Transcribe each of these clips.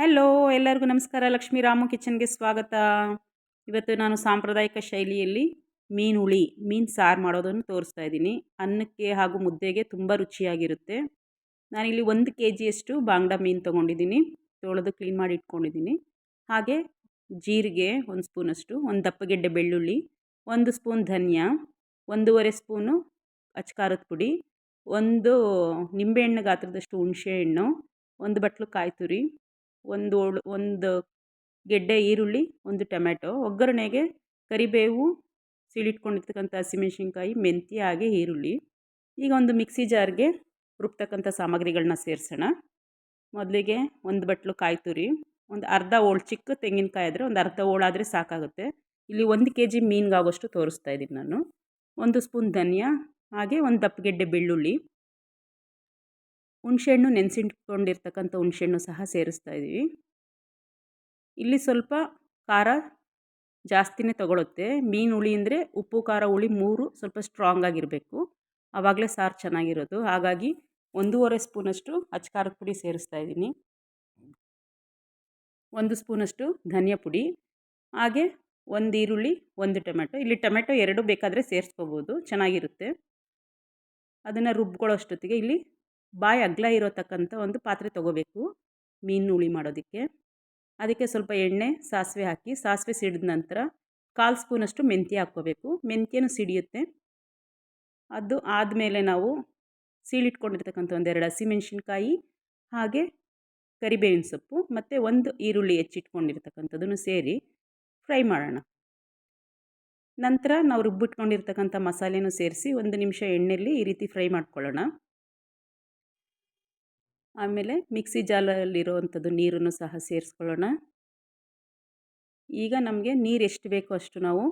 Hello ಎಲ್ಲರಿಗೂ ನಮಸ್ಕಾರ. ಲಕ್ಷ್ಮೀ ರಾಮು ಕಿಚನ್ಗೆ ಸ್ವಾಗತ. ಇವತ್ತು ನಾನು ಸಾಂಪ್ರದಾಯಿಕ ಶೈಲಿಯಲ್ಲಿ ಮೀನು ಹುಳಿ, ಮೀನು ಸಾರು ಮಾಡೋದನ್ನು ತೋರಿಸ್ತಾ ಇದ್ದೀನಿ. ಅನ್ನಕ್ಕೆ ಹಾಗೂ ಮುದ್ದೆಗೆ ತುಂಬ ರುಚಿಯಾಗಿರುತ್ತೆ. ನಾನಿಲ್ಲಿ ಒಂದು ಕೆ ಜಿಯಷ್ಟು ಬಾಂಗ್ಡಾ ಮೀನು ತೊಗೊಂಡಿದ್ದೀನಿ. ತೊಳೆದು ಕ್ಲೀನ್ ಮಾಡಿ ಇಟ್ಕೊಂಡಿದ್ದೀನಿ. ಹಾಗೆ ಜೀರಿಗೆ ಒಂದು ಸ್ಪೂನಷ್ಟು, ಒಂದು ದಪ್ಪಗೆಡ್ಡೆ ಬೆಳ್ಳುಳ್ಳಿ, ಒಂದು ಸ್ಪೂನ್ ಧನಿಯಾ, ಒಂದೂವರೆ ಸ್ಪೂನು ಅಚ್ಕಾರದ ಪುಡಿ, ಒಂದು ನಿಂಬೆಹಣ್ಣು ಗಾತ್ರದಷ್ಟು ಹುಣಸೆಹಣ್ಣು, ಒಂದು ಬಟ್ಲು ಕಾಯಿ ತುರಿ ಒಂದು ಒಂದು ಗೆಡ್ಡೆ ಈರುಳ್ಳಿ, ಒಂದು ಟೊಮ್ಯಾಟೊ, ಒಗ್ಗರಣೆಗೆ ಕರಿಬೇವು, ಸೀಳಿಟ್ಕೊಂಡಿರ್ತಕ್ಕಂಥ ಹಸಿಮೆಣ್ಸಿನ್ಕಾಯಿ, ಮೆಂತ್ಯ, ಹಾಗೆ ಈರುಳ್ಳಿ. ಈಗ ಒಂದು ಮಿಕ್ಸಿ ಜಾರ್ಗೆ ರುಬ್ತಕ್ಕಂಥ ಸಾಮಗ್ರಿಗಳನ್ನ ಸೇರಿಸೋಣ. ಮೊದಲಿಗೆ ಒಂದು ಬಟ್ಲು ಕಾಯಿ ತುರಿ, ಒಂದು ಅರ್ಧ ಓಳು, ಚಿಕ್ಕ ತೆಂಗಿನಕಾಯಿ ಆದರೆ ಒಂದು ಅರ್ಧ ಓಳಾದರೆ ಸಾಕಾಗುತ್ತೆ. ಇಲ್ಲಿ ಒಂದು ಕೆ ಜಿ ಮೀನಿಗಾಗೋಷ್ಟು ತೋರಿಸ್ತಾ ಇದ್ದೀನಿ ನಾನು. ಒಂದು ಸ್ಪೂನ್ ಧನಿಯಾ, ಹಾಗೆ ಒಂದು ದಪ್ಪಗೆಡ್ಡೆ ಬೆಳ್ಳುಳ್ಳಿ. ಹುಣಸೆಹಣ್ಣು ನೆನೆಸಿಟ್ಕೊಂಡಿರ್ತಕ್ಕಂಥ ಹುಣಸೆಹಣ್ಣು ಸಹ ಸೇರಿಸ್ತಾ ಇದ್ದೀವಿ. ಇಲ್ಲಿ ಸ್ವಲ್ಪ ಖಾರ ಜಾಸ್ತಿನೇ ತಗೊಳುತ್ತೆ. ಮೀನು ಹುಳಿ ಅಂದರೆ ಉಪ್ಪು, ಖಾರ ಹುಳಿ ಮೂರು ಸ್ವಲ್ಪ ಸ್ಟ್ರಾಂಗ್ ಆಗಿರಬೇಕು. ಆವಾಗಲೇ ಸಾರು ಚೆನ್ನಾಗಿರೋದು. ಹಾಗಾಗಿ ಒಂದೂವರೆ ಸ್ಪೂನಷ್ಟು ಅಚ್ಕಾರದ ಪುಡಿ ಸೇರಿಸ್ತಾ ಇದ್ದೀನಿ. ಒಂದು ಸ್ಪೂನಷ್ಟು ಧನಿಯಾ ಪುಡಿ, ಹಾಗೆ ಒಂದು ಈರುಳ್ಳಿ, ಒಂದು ಟೊಮೆಟೊ ಇಲ್ಲಿ ಟೊಮೆಟೊ ಎರಡು ಬೇಕಾದರೆ ಸೇರಿಸ್ಕೋಬೋದು. ಚೆನ್ನಾಗಿರುತ್ತೆ. ಅದನ್ನು ರುಬ್ಕೊಳ್ಳೋಷ್ಟೊತ್ತಿಗೆ ಇಲ್ಲಿ ಬಾಯಿ ಅಗಲ ಇರೋತಕ್ಕಂಥ ಒಂದು ಪಾತ್ರೆ ತೊಗೋಬೇಕು, ಮೀನು ಹುಳಿ ಮಾಡೋದಕ್ಕೆ. ಅದಕ್ಕೆ ಸ್ವಲ್ಪ ಎಣ್ಣೆ, ಸಾಸಿವೆ ಹಾಕಿ, ಸಾಸಿವೆ ಸಿಡಿದ ನಂತರ ಕಾಲು ಸ್ಪೂನಷ್ಟು ಮೆಂತ್ಯ ಹಾಕ್ಕೋಬೇಕು. ಮೆಂತ್ಯನೂ ಸಿಡಿಯುತ್ತೆ. ಅದು ಆದಮೇಲೆ ನಾವು ಸೀಳಿಟ್ಕೊಂಡಿರ್ತಕ್ಕಂಥ ಒಂದೆರಡು ಹಸಿಮೆಣ್ಸಿನ್ಕಾಯಿ, ಹಾಗೆ ಕರಿಬೇವಿನ ಸೊಪ್ಪು, ಮತ್ತು ಒಂದು ಈರುಳ್ಳಿ ಹೆಚ್ಚಿಟ್ಕೊಂಡಿರ್ತಕ್ಕಂಥದ್ದನ್ನು ಸೇರಿ ಫ್ರೈ ಮಾಡೋಣ. ನಂತರ ನಾವು ರುಬ್ಬಿಟ್ಕೊಂಡಿರ್ತಕ್ಕಂಥ ಮಸಾಲೆನೂ ಸೇರಿಸಿ ಒಂದು ನಿಮಿಷ ಎಣ್ಣೆಯಲ್ಲಿ ಈ ರೀತಿ ಫ್ರೈ ಮಾಡ್ಕೊಳ್ಳೋಣ. ಆಮೇಲೆ ಮಿಕ್ಸಿ ಜಾಲಲ್ಲಿರುವಂಥದ್ದು ನೀರನ್ನು ಸಹ ಸೇರಿಸ್ಕೊಳ್ಳೋಣ. ಈಗ ನಮಗೆ ನೀರು ಎಷ್ಟು ಬೇಕೋ ಅಷ್ಟು ನಾವು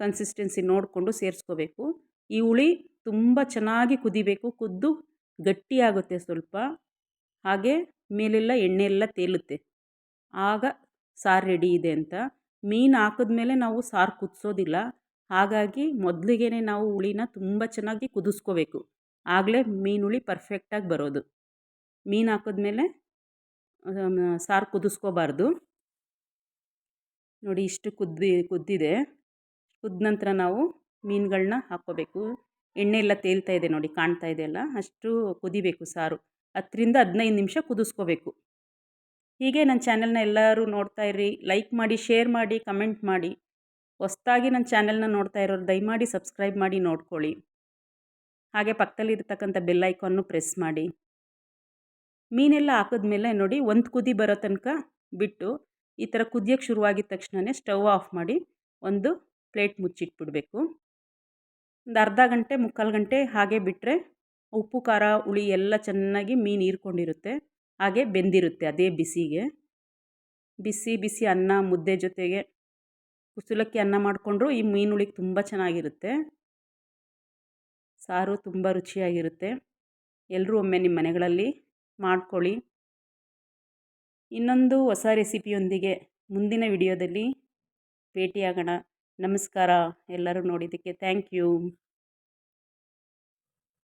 ಕನ್ಸಿಸ್ಟೆನ್ಸಿ ನೋಡಿಕೊಂಡು ಸೇರಿಸ್ಕೋಬೇಕು. ಈ ಹುಳಿ ತುಂಬ ಚೆನ್ನಾಗಿ ಕುದಿಬೇಕು, ಕುದ್ದು ಗಟ್ಟಿಯಾಗುತ್ತೆ ಸ್ವಲ್ಪ. ಹಾಗೆ ಮೇಲೆಲ್ಲ ಎಣ್ಣೆ ಎಲ್ಲ ತೇಲುತ್ತೆ. ಆಗ ಸಾರು ರೆಡಿ ಇದೆ ಅಂತ. ಮೀನು ಹಾಕಿದ್ಮೇಲೆ ನಾವು ಸಾರು ಕುದಿಸೋದಿಲ್ಲ. ಹಾಗಾಗಿ ಮೊದಲಿಗೆ ನಾವು ಹುಳಿನ ತುಂಬ ಚೆನ್ನಾಗಿ ಕುದಿಸ್ಕೋಬೇಕು. ಆಗಲೇ ಮೀನು ಹುಳಿ ಪರ್ಫೆಕ್ಟಾಗಿ ಬರೋದು. ಮೀನು ಹಾಕಿದ್ಮೇಲೆ ಸಾರು ಕುದಿಸ್ಕೋಬಾರ್ದು. ನೋಡಿ ಇಷ್ಟು ಕುದ್ದಿ ಕುದ್ದಿದೆ. ಕುದ್ದ ನಂತರ ನಾವು ಮೀನುಗಳನ್ನ ಹಾಕ್ಕೋಬೇಕು. ಎಣ್ಣೆ ಎಲ್ಲ ತೇಲ್ತಾ ಇದೆ ನೋಡಿ, ಕಾಣ್ತಾ ಇದೆಯಲ್ಲ ಅಷ್ಟು ಕುದಿಬೇಕು ಸಾರು. ಹತ್ತರಿಂದ ಹದಿನೈದು ನಿಮಿಷ ಕುದಿಸ್ಕೋಬೇಕು. ಹೀಗೆ ನನ್ನ ಚಾನೆಲ್ನ ಎಲ್ಲರೂ ನೋಡ್ತಾ ಇರ್ರಿ. ಲೈಕ್ ಮಾಡಿ, ಶೇರ್ ಮಾಡಿ, ಕಮೆಂಟ್ ಮಾಡಿ. ಹೊಸ್ದಾಗಿ ನನ್ನ ಚಾನೆಲ್ನ ನೋಡ್ತಾ ಇರೋರು ದಯಮಾಡಿ ಸಬ್ಸ್ಕ್ರೈಬ್ ಮಾಡಿ ನೋಡ್ಕೊಳ್ಳಿ. ಹಾಗೆ ಪಕ್ಕದಲ್ಲಿರ್ತಕ್ಕಂಥ ಬೆಲ್ ಐಕಾನ್ನು ಪ್ರೆಸ್ ಮಾಡಿ. ಮೀನೆಲ್ಲ ಹಾಕಿದ್ಮೇಲೆ ನೋಡಿ ಒಂದು ಕುದಿ ಬರೋ ತನಕ ಬಿಟ್ಟು ಈ ಥರ ಕುದಿಯೋಕ್ಕೆ ಶುರುವಾಗಿದ ತಕ್ಷಣವೇ ಸ್ಟವ್ ಆಫ್ ಮಾಡಿ ಒಂದು ಪ್ಲೇಟ್ ಮುಚ್ಚಿಟ್ಬಿಡಬೇಕು. ಒಂದು ಅರ್ಧ ಗಂಟೆ, ಮುಕ್ಕಾಲು ಗಂಟೆ ಹಾಗೆ ಬಿಟ್ಟರೆ ಉಪ್ಪು, ಖಾರ, ಹುಳಿ ಎಲ್ಲ ಚೆನ್ನಾಗಿ ಮೀನು ಹೀರ್ಕೊಂಡಿರುತ್ತೆ. ಹಾಗೆ ಬೆಂದಿರುತ್ತೆ ಅದೇ ಬಿಸಿಗೆ. ಬಿಸಿ ಬಿಸಿ ಅನ್ನ, ಮುದ್ದೆ ಜೊತೆಗೆ ಕುಸುಲಕ್ಕಿ ಅನ್ನ ಮಾಡಿಕೊಂಡ್ರು ಈ ಮೀನು ಹುಳಿಗೆ ತುಂಬ ಚೆನ್ನಾಗಿರುತ್ತೆ. ಸಾರು ತುಂಬ ರುಚಿಯಾಗಿರುತ್ತೆ. ಎಲ್ಲರೂ ಒಮ್ಮೆ ನಿಮ್ಮ ಮನೆಗಳಲ್ಲಿ ಮಾಡ್ಕೊಳ್ಳಿ. ಇನ್ನೊಂದು ಹೊಸ ರೆಸಿಪಿಯೊಂದಿಗೆ ಮುಂದಿನ ವಿಡಿಯೋದಲ್ಲಿ ಭೇಟಿಯಾಗೋಣ. ನಮಸ್ಕಾರ ಎಲ್ಲರೂ ನೋಡಿದ್ದಕ್ಕೆ ಥ್ಯಾಂಕ್ ಯು.